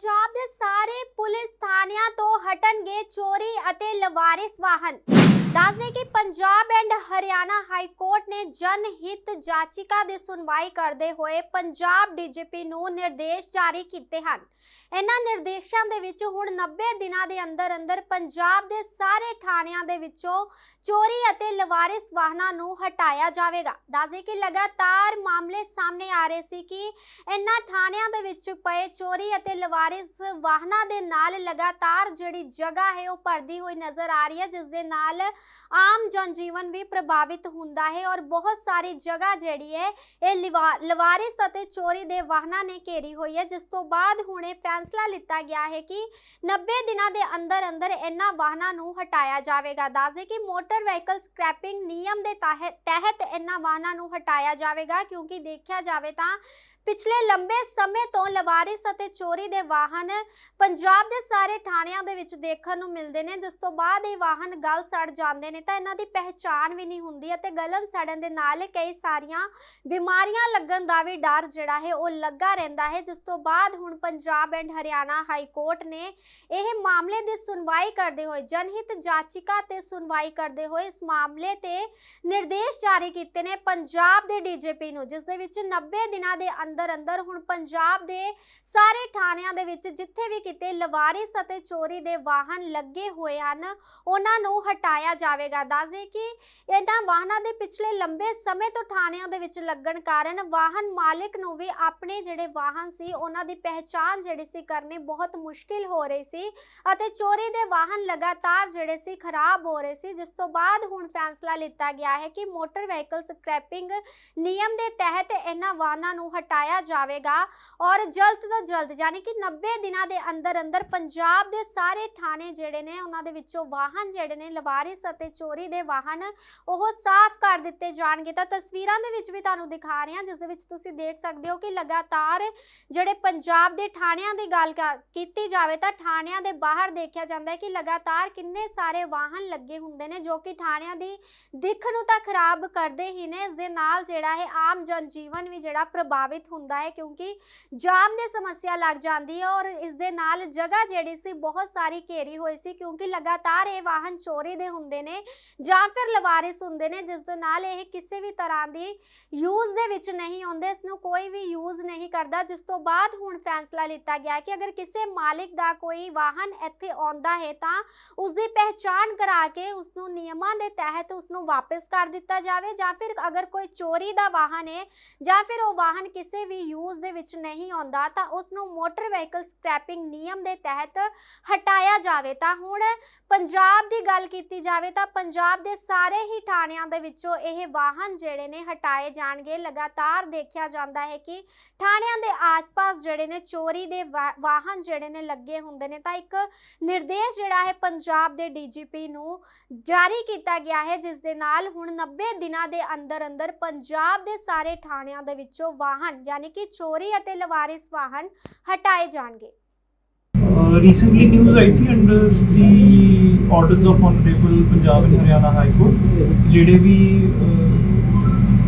ਪੰਜਾਬ ਦੇ ਸਾਰੇ ਪੁਲਿਸ ਥਾਣਿਆਂ ਤੋਂ ਹਟਣਗੇ ਚੋਰੀ ਅਤੇ ਲਵਾਰਿਸ ਵਾਹਨ। ਦੱਸਦੇ ਕਿ Punjab and Haryana high court ਨੇ ਜਨ ਹਿੱਤ ਜਾਚਿਕਾ ਦੀ ਸੁਣਵਾਈ ਕਰਦੇ ਹੋਏ ਪੰਜਾਬ ਡੀਜੀਪੀ ਨੂੰ ਨਿਰਦੇਸ਼ ਜਾਰੀ ਕੀਤੇ ਹਨ। ਇਹਨਾਂ ਨਿਰਦੇਸ਼ਾਂ ਦੇ ਵਿੱਚ ਹੁਣ 90 ਦਿਨਾਂ ਦੇ ਅੰਦਰ ਅੰਦਰ ਪੰਜਾਬ ਦੇ ਸਾਰੇ ਥਾਣਿਆਂ ਦੇ ਵਿੱਚੋਂ ਚੋਰੀ ਅਤੇ ਲਵਾਰਿਸ ਵਾਹਨਾਂ ਨੂੰ ਹਟਾਇਆ ਜਾਵੇਗਾ। ਦੱਸਦੇ ਕਿ ਲਗਾਤਾਰ ਮਾਮਲੇ ਸਾਹਮਣੇ ਆ ਰਹੇ ਸੀ ਕਿ ਇਹਨਾਂ ਥਾਣਿਆਂ ਦੇ ਵਿੱਚ ਪਏ ਚੋਰੀ ਅਤੇ ਲਵਾਰਿਸ ਵਾਹਨਾਂ ਦੇ ਨਾਲ ਲਗਾਤਾਰ ਜਿਹੜੀ ਜਗ੍ਹਾ ਹੈ ਉਹ ਭਰਦੀ ਹੋਈ ਨਜ਼ਰ ਆ ਰਹੀ ਹੈ, ਜਿਸ ਦੇ ਨਾਲ ਆਮ ਜਨਜੀਵਨ ਵੀ ਪ੍ਰਭਾਵਿਤ ਹੁੰਦਾ ਹੈ ਔਰ ਬਹੁਤ ਸਾਰੀ ਜਗ੍ਹਾ ਜਿਹੜੀ ਹੈ, ਇਹ ਲਵਾਰਿਸ ਅਤੇ ਚੋਰੀ ਦੇ ਵਾਹਨਾਂ ਨੇ ਘੇਰੀ ਹੋਈ ਹੈ, ਜਿਸ ਤੋਂ ਬਾਅਦ ਹੁਣ ਇਹ ਫੈਸਲਾ ਲਿੱਤਾ ਗਿਆ ਹੈ ਕਿ 90 ਦਿਨਾਂ ਦੇ ਅੰਦਰ ਅੰਦਰ ਇਹਨਾਂ ਵਾਹਨਾਂ ਨੂੰ ਹਟਾਇਆ ਜਾਵੇਗਾ। ਦੱਸਦੇ ਕਿ ਮੋਟਰ ਵਹੀਕਲ ਸਕ੍ਰੈਪਿੰਗ ਨਿਯਮ ਦੇ ਤਾਹਿ- ਤਹਿਤ ਇਹਨਾਂ ਵਾਹਨਾਂ ਨੂੰ ਹਟਾਇਆ ਜਾਵੇਗਾ, ਕਿਉਂਕਿ ਦੇਖਿਆ ਜਾਵੇ ਤਾਂ ਪਿਛਲੇ ਲੰਬੇ ਸਮੇਂ ਤੋਂ ਲਵਾਰਿਸ ਅਤੇ ਚੋਰੀ ਦੇ ਵਾਹਨ ਪੰਜਾਬ ਦੇ ਸਾਰੇ ਥਾਣਿਆਂ ਦੇ ਵਿੱਚ ਦੇਖਣ ਨੂੰ ਮਿਲਦੇ ਨੇ। ਜਿਸ ਤੋਂ ਬਾਅਦ ਇਹ ਵਾਹਨ ਗਲ ਸੜ ਜਾਂਦੇ ਨੇ ਤਾਂ ਇਹਨਾਂ ਦੀ ਪਹਿਚਾਣ ਵੀ ਨਹੀਂ ਹੁੰਦੀ ਅਤੇ ਗਲਨ ਸੜਨ ਦੇ ਨਾਲ ਕਈ ਸਾਰੀਆਂ ਬਿਮਾਰੀਆਂ ਲੱਗਣ ਦਾ ਵੀ ਡਰ ਜਿਹੜਾ ਹੈ ਉਹ ਲੱਗਾ ਰਹਿੰਦਾ ਹੈ। ਜਿਸ ਤੋਂ ਬਾਅਦ ਹੁਣ Punjab and Haryana high court ਨੇ ਇਹ ਮਾਮਲੇ ਦੀ ਸੁਣਵਾਈ ਕਰਦੇ ਹੋਏ, ਜਨਹਿਤ ਜਾਚਿਕਾ ਤੇ ਸੁਣਵਾਈ ਕਰਦੇ ਹੋਏ ਇਸ ਮਾਮਲੇ ਤੇ ਨਿਰਦੇਸ਼ ਜਾਰੀ ਕੀਤੇ ਨੇ ਪੰਜਾਬ ਦੇ ਡੀਜੀਪੀ ਨੂੰ, ਜਿਸ ਦੇ ਵਿੱਚ 90 ਦਿਨਾਂ ਦੇ ਅੰਦਰ ਅੰਦਰ ਹੁਣ ਪੰਜਾਬ ਦੇ ਸਾਰੇ ਥਾਣਿਆਂ ਦੇ ਵਿੱਚ ਜਿੱਥੇ ਵੀ ਕਿਤੇ ਲਵਾਰਿਸ ਅਤੇ ਚੋਰੀ ਦੇ ਵਾਹਨ ਲੱਗੇ ਹੋਏ ਹਨ, ਉਹਨਾਂ ਨੂੰ ਹਟਾਇਆ ਜਾਵੇਗਾ। ਦੱਸਦੇ ਕਿ ਇਹਨਾਂ ਵਾਹਨਾਂ ਦੇ ਪਿਛਲੇ ਲੰਬੇ ਸਮੇਂ ਤੋਂ ਥਾਣਿਆਂ ਦੇ ਵਿੱਚ ਲੱਗਣ ਕਾਰਨ ਵਾਹਨ ਮਾਲਕ ਨੂੰ ਵੀ ਆਪਣੇ ਜਿਹੜੇ ਵਾਹਨ ਸੀ, ਉਹਨਾਂ ਦੀ ਪਹਿਚਾਣ ਜਿਹੜੀ ਸੀ ਕਰਨੀ ਬਹੁਤ ਮੁਸ਼ਕਿਲ ਹੋ ਰਹੀ ਸੀ ਅਤੇ ਚੋਰੀ ਦੇ ਵਾਹਨ ਲਗਾਤਾਰ ਜਿਹੜੇ ਸੀ ਖਰਾਬ ਹੋ ਰਹੇ ਸੀ। ਜਿਸ ਤੋਂ ਬਾਅਦ ਹੁਣ ਫੈਸਲਾ ਲਿੱਤਾ ਗਿਆ ਹੈ ਕਿ ਮੋਟਰ ਵਹੀਕਲ ਸਕ੍ਰੈਪਿੰਗ ਨਿਯਮ ਦੇ ਤਹਿਤ ਇਹਨਾਂ ਵਾਹਨਾਂ ਨੂੰ ਹਟਾ ਹਟਾਇਆ ਜਾਵੇਗਾ ਔਰ ਜਲਦ ਤੋਂ ਜਲਦ, ਯਾਨੀ ਕਿ 90 ਦਿਨਾਂ ਦੇ ਅੰਦਰ ਅੰਦਰ ਪੰਜਾਬ ਦੇ ਸਾਰੇ ਥਾਣੇ ਜਿਹੜੇ ਨੇ, ਉਹਨਾਂ ਦੇ ਵਿੱਚੋਂ ਵਾਹਨ ਜਿਹੜੇ ਨੇ, ਲਵਾਰਿਸ ਅਤੇ ਚੋਰੀ ਦੇ ਵਾਹਨ ਉਹ ਸਾਫ਼ ਕਰ ਦਿੱਤੇ ਜਾਣਗੇ। ਤਾਂ ਤਸਵੀਰਾਂ ਦੇ ਵਿੱਚ ਵੀ ਤੁਹਾਨੂੰ ਦਿਖਾ ਰਹੇ ਹਾਂ, ਜਿਸ ਦੇ ਵਿੱਚ ਤੁਸੀਂ ਦੇਖ ਸਕਦੇ ਹੋ ਕਿ ਲਗਾਤਾਰ ਜਿਹੜੇ ਪੰਜਾਬ ਦੇ ਥਾਣਿਆਂ ਦੀ ਗੱਲ ਕੀਤੀ ਜਾਵੇ ਤਾਂ ਥਾਣਿਆਂ ਦੇ ਬਾਹਰ ਦੇਖਿਆ ਜਾਂਦਾ ਹੈ ਕਿ ਲਗਾਤਾਰ ਕਿੰਨੇ ਸਾਰੇ ਵਾਹਨ ਲੱਗੇ ਹੁੰਦੇ ਨੇ, ਜੋ ਕਿ ਥਾਣਿਆਂ ਦੀ ਦਿੱਖ ਨੂੰ ਤਾਂ ਖਰਾਬ ਕਰਦੇ ਹੀ ਨੇ। ਇਸ ਦੇ ਨਾਲ ਜਿਹੜਾ ਹੈ ਆਮ ਜਨਜੀਵਨ ਵੀ ਜਿਹੜਾ ਪ੍ਰਭਾਵਿਤ ਹੁੰਦਾ ਹੈ ਕਿਉਂਕਿ ਜਾਮ ਦੀ ਸਮੱਸਿਆ ਲੱਗ ਜਾਂਦੀ ਹੈ ਔਰ ਇਸ ਦੇ ਨਾਲ ਜਗ੍ਹਾ ਜਿਹੜੀ ਸੀ ਬਹੁਤ ਸਾਰੀ ਘੇਰੀ ਹੋਈ ਸੀ ਕਿਉਂਕਿ ਲਗਾਤਾਰ ਇਹ ਵਾਹਨ ਚੋਰੀ ਦੇ ਹੁੰਦੇ ਨੇ ਜਾਂ ਫਿਰ ਲਵਾਰਿਸ ਹੁੰਦੇ ਨੇ, ਜਿਸ ਦੇ ਨਾਲ ਇਹ ਕਿਸੇ ਵੀ ਤਰ੍ਹਾਂ ਦੀ ਯੂਜ਼ ਦੇ ਵਿੱਚ ਨਹੀਂ ਆਉਂਦੇ, ਇਸ ਨੂੰ ਕੋਈ ਵੀ ਯੂਜ਼ ਨਹੀਂ ਕਰਦਾ, ਜਿਸ ਤੋਂ ਬਾਅਦ ਹੁਣ ਫੈਸਲਾ ਲਿੱਤਾ ਗਿਆ ਕਿ ਅਗਰ ਕਿਸੇ ਮਾਲਿਕ ਦਾ ਕੋਈ ਵਾਹਨ ਇੱਥੇ ਆਉਂਦਾ ਹੈ ਤਾਂ ਉਸ ਦੀ ਪਹਿਚਾਣ ਕਰਾ ਕੇ ਉਸ ਨੂੰ ਨਿਯਮਾਂ ਦੇ ਤਹਿਤ ਉਸ ਨੂੰ ਵਾਪਸ ਕਰ ਦਿੱਤਾ ਜਾਵੇ ਜਾਂ ਫਿਰ ਅਗਰ ਕੋਈ ਚੋਰੀ ਦਾ ਵਾਹਨ ਹੈ ਜਾਂ ਫਿਰ ਉਹ ਵਾਹਨ ਕਿਸੇ ਵੀ ਯੂਜ਼ ਦੇ ਵਿੱਚ ਨਹੀਂ ਆਉਂਦਾ, ਤਾਂ ਉਸ ਨੂੰ ਮੋਟਰ ਵਹੀਕਲ ਸਕ੍ਰੈਪਿੰਗ ਨਿਯਮ ਦੇ ਤਹਿਤ ਹਟਾਇਆ ਜਾਵੇ। ਤਾਂ ਹੁਣ ਪੰਜਾਬ ਦੀ ਗੱਲ ਕੀਤੀ ਜਾਵੇ, ਤਾਂ ਪੰਜਾਬ ਦੇ ਸਾਰੇ ਹੀ ਥਾਣਿਆਂ ਦੇ ਵਿੱਚੋਂ ਇਹ ਵਾਹਨ ਜਿਹੜੇ ਨੇ ਹਟਾਏ ਜਾਣਗੇ। ਲਗਾਤਾਰ ਦੇਖਿਆ ਜਾਂਦਾ ਹੈ ਕਿ ਥਾਣਿਆਂ ਦੇ ਆਸ-ਪਾਸ ਜਿਹੜੇ ਨੇ ਚੋਰੀ ਦੇ ਵਾਹਨ ਜਿਹੜੇ ਨੇ ਲੱਗੇ ਹੁੰਦੇ ਨੇ, ਤਾਂ ਇੱਕ ਨਿਰਦੇਸ਼ ਜਿਹੜਾ ਹੈ ਪੰਜਾਬ ਦੇ ਡੀਜੀਪੀ ਨੂੰ ਜਾਰੀ ਕੀਤਾ ਗਿਆ ਹੈ, ਜਿਸ ਦੇ ਨਾਲ ਹੁਣ 90 ਦਿਨਾਂ ਦੇ ਅੰਦਰ ਅੰਦਰ ਪੰਜਾਬ ਦੇ ਸਾਰੇ ਥਾਣਿਆਂ ਦੇ ਵਿੱਚੋਂ ਵਾਹਨ ਯਾਨੀ ਕਿ ਚੋਰੀ ਅਤੇ ਲਵਾਰਿਸ ਵਾਹਨ ਹਟਾਏ ਜਾਣਗੇ। recently news ਆਈ ਸੀ under the orders of honourable Punjab and Haryana high court ਜਿਹੜੇ ਵੀ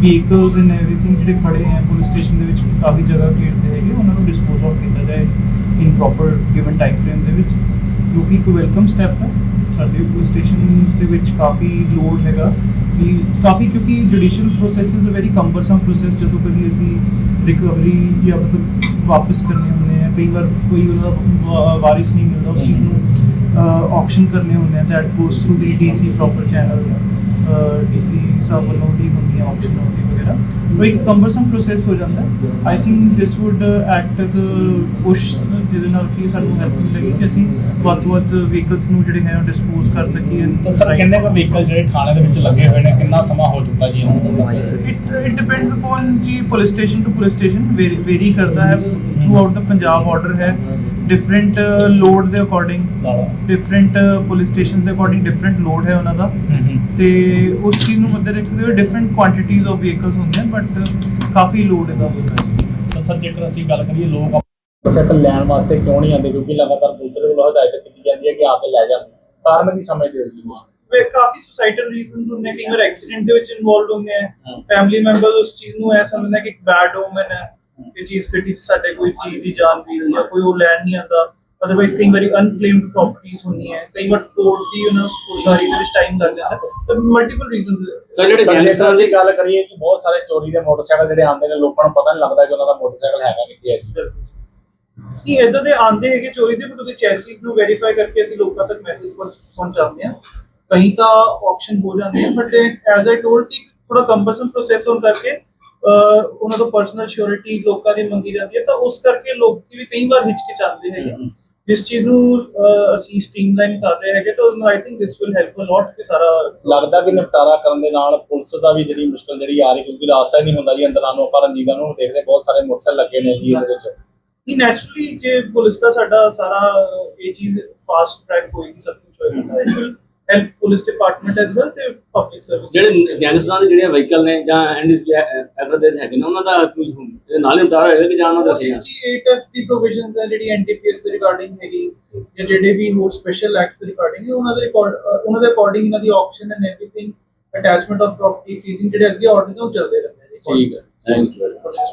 ਵਹੀਕਲਸ ਐਂਡ ਐਵਰੀਥਿੰਗ ਜਿਹੜੇ ਖੜੇ ਹੈ ਪੁਲਿਸ ਸਟੇਸ਼ਨ ਦੇ ਵਿੱਚ, ਕਾਫੀ ਜਗ੍ਹਾ ਘੇਰਦੇ ਹੈਗੇ, ਉਹਨਾਂ ਨੂੰ ਡਿਸਪੋਜ਼ ਆਫ ਕੀਤਾ ਜਾਏ in proper given time frame ਦੇ ਵਿੱਚ, ਜੋ ਕਿ ਇੱਕ ਵੈਲਕਮ ਸਟੈਪ ਹੈ। ਸਾਡੇ ਪੁਲਿਸ ਸਟੇਸ਼ਨਸ ਦੇ ਵਿੱਚ ਕਾਫੀ ਲੋਡ ਹੈਗਾ ਕਿ ਕਾਫੀ ਕਿਉਂਕਿ judicial process is a very cumbersome process ਜਦੋਂ ਕਦੀ ਅਸੀਂ ਰਿਕਵਰੀ ਜਾਂ ਮਤਲਬ ਵਾਪਸ ਕਰਨੇ ਹੁੰਦੇ ਆ ਕਈ ਵਾਰ ਕੋਈ ਉਹਦਾ ਵਾ- ਵਾਰਿਸ ਨਹੀਂ ਮਿਲਦਾ ਉਸ ਚੀਜ਼ ਨੂੰ ਆਕਸ਼ਨ ਕਰਨੇ ਹੁੰਦੇ ਆ that goes through the DC proper channel DC ਸਾਹਿਬ ਵੱਲੋਂ ਦੀ ਹੁੰਦੀ ਆ ਆਕਸ਼ਨ ਹੁੰਦੀ ਵਗੈਰਾ ਉਹ ਇੱਕ ਕੰਬਰਸਮ ਪ੍ਰੋਸੈਸ ਹੋ ਜਾਂਦਾ I think this would act as a push ਜਿਹਦੇ ਨਾਲ ਕਿ ਸਾਨੂੰ ਹੈਲਪ ਮਿਲੇਗੀ ਕਿ ਅਸੀਂ ਵੱਧ ਤੋਂ ਵੱਧ ਵਹੀਕਲਸ ਨੂੰ ਜਿਹੜੇ ਹੈ ਡਿਸਪੋਜ਼ ਕਰ ਸਕੀਏ ਤਾਂ ਸਰ ਕਿੰਨੇ ਕੁ ਵਹੀਕਲ ਜਿਹੜੇ ਥਾਣੇ ਦੇ ਵਿੱਚ ਲੱਗੇ ਹੋਏ ਨੇ ਕਿੰਨਾ ਸਮਾਂ ਹੋ ਚੁੱਕਾ ਜੀ it depends upon ਜੀ police station to police station vary ਕਰਦਾ ਹੈ। ਥਰੂ ਆਊਟ ਦਾ ਪੰਜਾਬ ਆਰਡਰ ਹੈ। ਡਿਫਰੈਂਟ ਲੋਡ ਦੇ ਅਕੋਰਡਿੰਗ ਡਿਫਰੈਂਟ ਪੁਲਿਸ ਸਟੇਸ਼ਨ ਦੇ ਅਕੋਰਡਿੰਗ ਡਿਫਰੈਂਟ ਲੋਡ ਹੈ ਉਹਨਾਂ ਦਾ। ਤੇ ਉਸ ਚੀਜ਼ ਨੂੰ ਮੱਦੇ ਰੱਖਦੇ ਹੋਏ ਡਿਫਰੈਂਟ ਕੁਆਂਟੀਟੀਜ਼ ਆਫ ਵਹੀਕਲਸ ਹੁੰਦੇ ਹਨ ਬਟ ਕਾਫੀ ਲੋਡ ਇਹਦਾ ਹੁੰਦਾ ਹੈ। ਸਰ ਜੇਕਰ ਅਸੀਂ ਗੱਲ ਕਰੀਏ ਲੋਕ ਮੋਟਰਸਾਈਕਲ ਲੈਣ ਵਾਸਤੇ ਕਿਉਂ ਨਹੀਂ ਆਉਂਦੇ? ਕਿਉਂਕਿ ਲਗਾਤਾਰ ਪੁਲਿਸ ਦੇ ਵੱਲੋਂ ਹਦਾਇਤ ਕੀਤੀ ਜਾਂਦੀ ਹੈ ਕਿ ਆ ਕੇ ਲੈ ਜਾ। ਕਾਰਨ ਕੀ ਸਮਝਦੇ ਹੋ ਜੀ ਵੇ ਕਾਫੀ ਸੁਸਾਈਟਲ ਰੀਜ਼ਨਸ ਹੁੰਦੇ ਕਈ ਵਾਰ ਐਕਸੀਡੈਂਟ ਦੇ ਵਿੱਚ ਇਨਵੋਲਵ ਹੁੰਦੇ ਆ। ਫੈਮਿਲੀ ਮੈਂਬਰਸ ਉਸ ਚੀਜ਼ ਨੂੰ ਐ ਸਮਝਦੇ ਕਿ ਇੱਕ ਬੈਡ ਓਮਨ ਹੈ ਕਿ ਜਿਸ ਗੱਡੀ ਸਾਡੇ ਕੋਈ ਚੀਜ਼ ਦੀ ਜਾਨ ਪੀਸ ਜਾਂ ਕੋਈ ਉਹ ਲੈਣ ਨਹੀਂ ਆਉਂਦਾ। ਅਦਰਵਾਈਜ਼ ਕਈ ਵਾਰੀ ਅਨਕਲੇਮਡ ਪ੍ਰਾਪਰਟੀਆਂ ਹੁੰਦੀਆਂ ਹੈ। ਕਈ ਵਾਰ ਕੋਰਟ ਦੀ ਉਹਨਾਂ ਨੂੰ ਸਪੁਰਦਾਰੀ ਦੇ ਵਿੱਚ ਟਾਈਮ ਲੱਗ ਜਾਂਦਾ। ਤਾਂ ਮਲਟੀਪਲ ਰੀਜ਼ਨਸ ਸਰ ਜਿਹੜੇ ਗੈਂਗਸਟਰਾਂ ਦੇ ਗੱਲ ਕਰੀਏ ਕਿ ਬਹੁਤ ਸਾਰੇ ਚੋਰੀ ਦੇ ਮੋਟਰਸਾਈਕਲ ਜਿਹੜੇ ਆਉਂਦੇ ਨੇ ਲੋਕਾਂ ਨੂੰ ਪਤਾ ਨਹੀਂ ਲੱਗਦਾ ਕਿ ਉਹਨਾਂ ਦਾ ਮੋਟਰਸਾਈਕਲ ਹੈਗਾ ਕਿੱਥੇ ਹੈ ਜੀ। ਨਹੀਂ ਇਦਾਂ ਦੇ ਆਂਦੇ ਹੈਗੇ ਚੋਰੀ ਦੇ ਬਟ ਉਹਦੇ ਚੈਸਿਸ ਨੂੰ ਵੈਰੀਫਾਈ ਕਰਕੇ ਅਸੀਂ ਲੋਕਾਂ ਤੱਕ ਮੈਸੇਜ ਪਹੁੰਚਾਉਂਦੇ ਹਾਂ। ਕहीं ਤਾਂ ਆਕਸ਼ਨ ਹੋ ਜਾਂਦੇ ਹੈ ਬਟ ਐਜ਼ ਆਈ ਟੋਲਡ ਕਿ ਥੋੜਾ ਕੰਪਲਸਨ ਪ੍ਰੋਸੈਸ ਹੋਣ ਕਰਕੇ ਉਹਨਾਂ ਤੋਂ ਪਰਸਨਲ ਸ਼ੋਰਿਟੀ ਲੋਕਾਂ ਦੀ ਮੰਗੀ ਜਾਂਦੀ ਹੈ ਤਾਂ ਉਸ ਕਰਕੇ ਲੋਕ ਵੀ ਕਈ ਵਾਰ ਹਿਚਕਿਚਾਉਂਦੇ ਹੈਗੇ ਜਿਸ ਚੀਜ਼ ਨੂੰ ਅਸੀਂ ਸਟ੍ਰੀਮਲਾਈਨ ਕਰ ਰਹੇ ਹੈਗੇ ਤਾਂ I think this will help a lot ਕਿ ਸਾਰਾ ਲੱਗਦਾ ਕਿ ਨਿਪਟਾਰਾ ਕਰਨ ਦੇ ਨਾਲ ਪੁਲਿਸ ਦਾ ਵੀ ਜਿਹੜੀ ਮੁਸ਼ਕਲ ਜਿਹੜੀ ਆ ਰਹੀ ਕਿਉਂਕਿ ਰਾਸਤਾ ਹੀ ਨਹੀਂ ਹੁੰਦਾ ਜੀ ਅੰਦਰ ਆਨੋ ਪਰ ਰਣਜੀਤ ਨੂੰ ਦੇਖਦੇ ਬਹੁਤ ਸਾਰੇ ਮੋਟਰਸਾਈਕਲ ਲੱਗੇ ਨੇ ਜੀ ਇਹਦੇ ਵਿੱਚ। ਨਹੀਂ ਨੈਚੁਰਲੀ ਜੇ ਪੁਲਿਸ ਦਾ ਸਾਡਾ ਸਾਰਾ ਇਹ ਚੀਜ਼ ਫਾਸਟ ਟਰੈਕ ਹੋਏਗੀ ਸਭ ਕੁਝ ਹੋਏਗਾ help police department as well ਤੇ ਪਬਲਿਕ ਸਰਵਿਸ ਜਿਹੜੇ ਗੈਂਗਸਟਰਾਂ ਦੇ ਜਿਹੜੇ ਵਹੀਕਲ ਨੇ ਜਾਂ ਐਨਡੀਸਪੀ ਐਵਰ ਦੇ ਹੈਗੇ ਨੇ ਉਹਨਾਂ ਦਾ ਕੋਈ ਇਹਦੇ ਨਾਲ ਹੀ ਉਤਾਰ ਹੋਏਗਾ ਕਿ ਜਾਂ ਉਹਨਾਂ ਦਾ 68 ਐਫ ਦੀ ਪ੍ਰੋਵੀਜ਼ਨਸ ਹੈ ਜਿਹੜੀ ਐਨਟੀਪੀਐਸ ਦੇ ਰਿਗਾਰਡਿੰਗ ਹੈਗੀ ਜਾਂ ਜਿਹੜੇ ਵੀ ਹੋਰ ਸਪੈਸ਼ਲ ਐਕਟਸ ਦੇ ਰਿਗਾਰਡਿੰਗ ਹੈ ਉਹਨਾਂ ਦੇ ਉਹਨਾਂ ਦੇ ਅਕੋਰਡਿੰਗ ਇਹਨਾਂ ਦੀ auction and everything attachment of property ਫੀਸਿੰਗ ਜਿਹੜੇ ਅੱਗੇ ਆਰਡਰਸ ਉਹ ਚੱਲਦੇ ਰਹਿੰਦੇ ਨੇ। ਠੀਕ ਹੈ। Thank you Process.